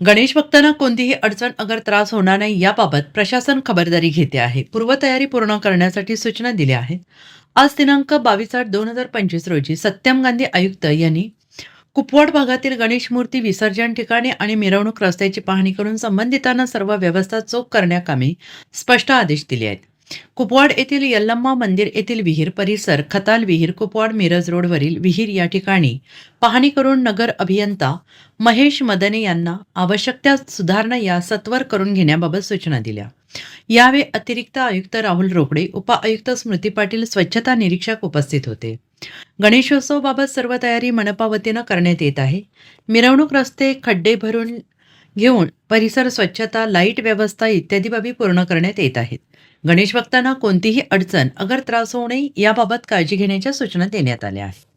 गणेश भक्तांना कोणतीही अडचण अगर त्रास होणार नाही याबाबत प्रशासन खबरदारी घेते आहे. पूर्वतयारी पूर्ण करण्यासाठी सूचना दिल्या आहेत. आज दिनांक बावीस आठ दोन हजार पंचवीस रोजी सत्यम गांधी आयुक्त यांनी कुपवाड भागातील गणेश मूर्ती विसर्जन ठिकाणी आणि मिरवणूक रस्त्याची पाहणी करून संबंधितांना सर्व व्यवस्था चोख करण्याकामी स्पष्ट आदेश दिले आहेत. कुपवाड येथील यल्लम्मा मंदिर येथील विहीर परिसर खताल विहीर कुपवाड मिरज रोडवरील विहीर या ठिकाणी पाहणी करून नगर अभियंता महेश मदने यांना आवश्यक त्या सुधारणा या सत्वर करून घेण्याबाबत सूचना दिल्या. यावेळी अतिरिक्त आयुक्त राहुल रोकडे उपआयुक्त स्मृती पाटील स्वच्छता निरीक्षक उपस्थित होते. गणेशोत्सवाबाबत सर्व तयारी मनपा वतीनं करण्यात येत आहे. मिरवणूक रस्ते खड्डे भरून घेऊन परिसर स्वच्छता लाइट व्यवस्था इत्यादी बाबी पूर्ण करण्यात येत आहेत. गणेश भक्तांना कोणतीही अडचण अगर त्रास होऊ नये याबाबत काळजी घेण्याच्या सूचना देण्यात आल्या आहेत.